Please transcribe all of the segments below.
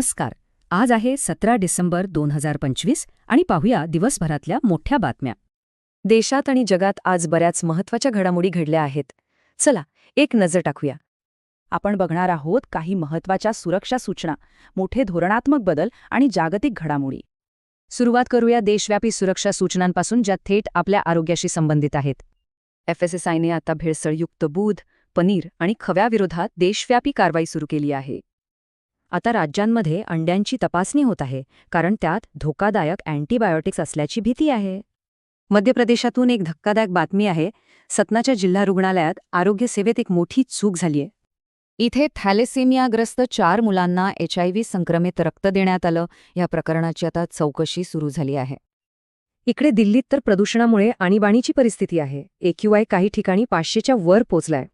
नमस्कार. आज आहे सतरा डिसेंबर दोन हजार पंचवीस आणि पाहूया दिवसभरातल्या मोठ्या बातम्या. देशात आणि जगात आज बऱ्याच महत्त्वाच्या घडामोडी घडल्या आहेत. चला एक नजर टाकूया. आपण बघणार आहोत काही महत्त्वाच्या सुरक्षा सूचना मोठे धोरणात्मक बदल आणि जागतिक घडामोडी. सुरुवात करूया देशव्यापी सुरक्षा सूचनांपासून ज्या थेट आपल्या आरोग्याशी संबंधित आहेत. एफएसएसआयने आता भेळसळयुक्त दूध पनीर आणि खव्याविरोधात देशव्यापी कारवाई सुरू केली आहे. आता राज्यांमध्ये अंड्यांची तपासणी होत आहे कारण त्यात धोकादायक अँटीबायोटिक्स असल्याची भीती आहे. मध्य प्रदेशातून एक धक्कादायक बातमी आहे सतनाच्या जिल्हा रुग्णालयात आरोग्य सेवेत एक मोठी चूक झालीय. इथे थॅलेसेमियाग्रस्त चार मुलांना एच आय व्ही संक्रमित रक्त देण्यात आलं या प्रकरणाची आता चौकशी सुरू झाली आहे. इकडे दिल्लीत तर प्रदूषणामुळे आणीबाणीची परिस्थिती आहे एक्यूआय काही ठिकाणी पाचशेच्या वर पोचलाय.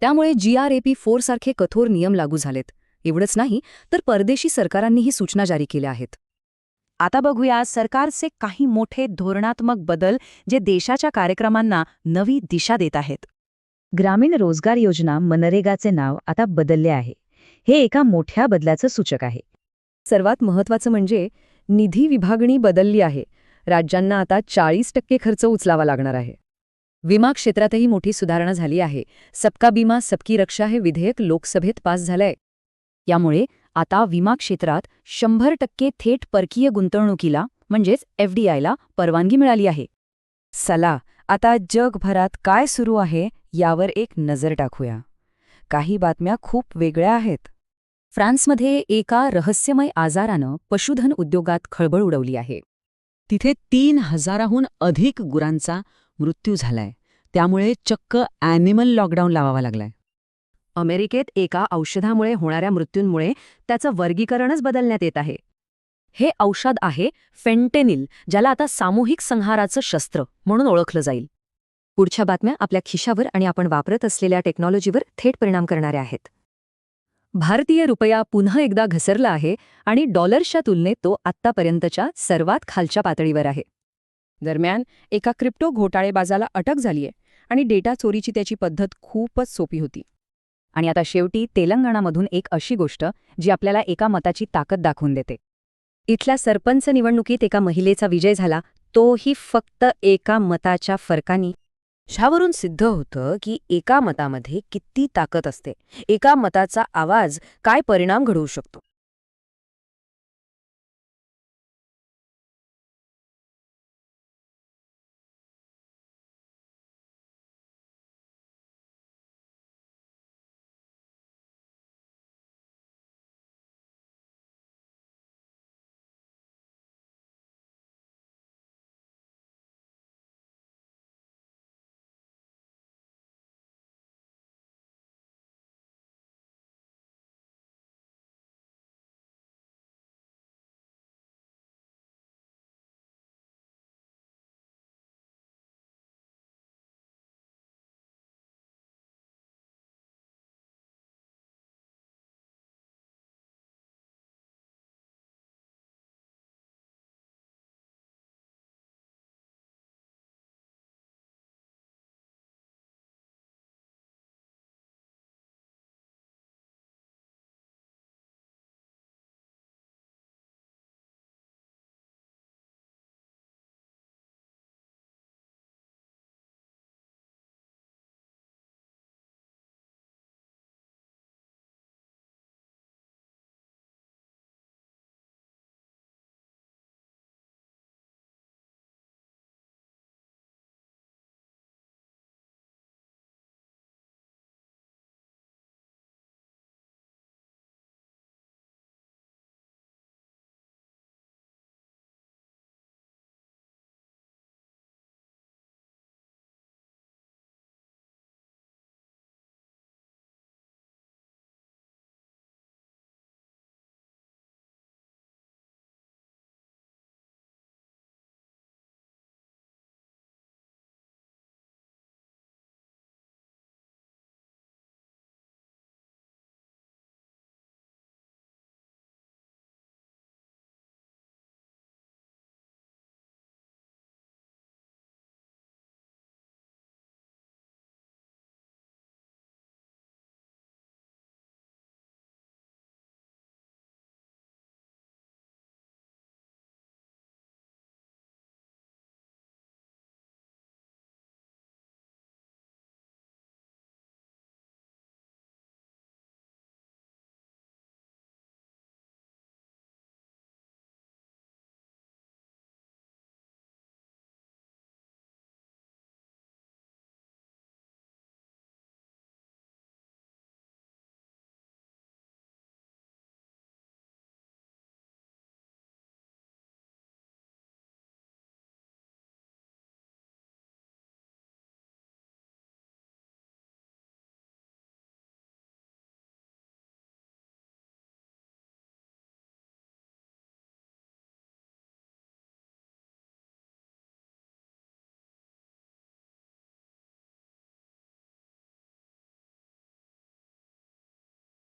त्यामुळे जीआरएपी फोरसारखे कठोर नियम लागू झालेत. एवढंच नाही तर परदेशी सरकारांनीही सूचना जारी केल्या आहेत. आता बघूया सरकारचे काही मोठे धोरणात्मक बदल जे देशाच्या कार्यक्रमांना नवी दिशा देत आहेत. ग्रामीण रोजगार योजना मनरेगाचे नाव आता बदलले आहे. हे एका मोठ्या बदलाचं सूचक आहे. सर्वात महत्वाचं म्हणजे निधी विभागणी बदलली आहे. राज्यांना आता चाळीस टक्के खर्च उचलावा लागणार आहे. विमा क्षेत्रातही मोठी सुधारणा झाली आहे. सबका बिमा सबकी रक्षा हे विधेयक लोकसभेत पास झालंय. यामुळे आता विमा क्षेत्रात शंभर टक्के थेट परकीय गुंतवणुकीला म्हणजेच एफडीआयला परवानगी मिळाली आहे. सला आता जगभरात काय सुरू आहे यावर एक नजर टाकूया. काही बातम्या खूप वेगळ्या आहेत. फ्रान्समध्ये एका रहस्यमय आजारानं पशुधन उद्योगात खळबळ उडवली आहे. तिथे तीन हजाराहून अधिक गुरांचा मृत्यू झालाय. त्यामुळे चक्क ॲनिमल लॉकडाऊन लावावा लागलाय. अमेरिकेत एका औषधामुळे होणाऱ्या मृत्यूंमुळे त्याचं वर्गीकरणच बदलण्यात येत आहे. हे औषध आहे फेंटेनिल ज्याला आता सामूहिक संहाराचं शस्त्र म्हणून ओळखलं जाईल. पुढच्या बातम्या आपल्या खिशावर आणि आपण वापरत असलेल्या टेक्नॉलॉजीवर थेट परिणाम करणाऱ्या आहेत. भारतीय रुपया पुन्हा एकदा घसरला आहे आणि डॉलर्सच्या तुलनेत तो आत्तापर्यंतच्या सर्वात खालच्या पातळीवर आहे. दरम्यान एका क्रिप्टो घोटाळेबाजाला अटक झालीय आणि डेटा चोरीची त्याची पद्धत खूपच सोपी होती. आणि आता शेवटी तेलंगणामधून एक अशी गोष्ट जी आपल्याला एका मताची ताकद दाखवून देते. इथल्या सरपंच निवडणुकीत एका महिलेचा विजय झाला तोही फक्त एका मताच्या फरकानी. ह्यावरून सिद्ध होतं की एका मतामध्ये किती ताकद असते. एका मताचा आवाज काय परिणाम घडवू शकतो?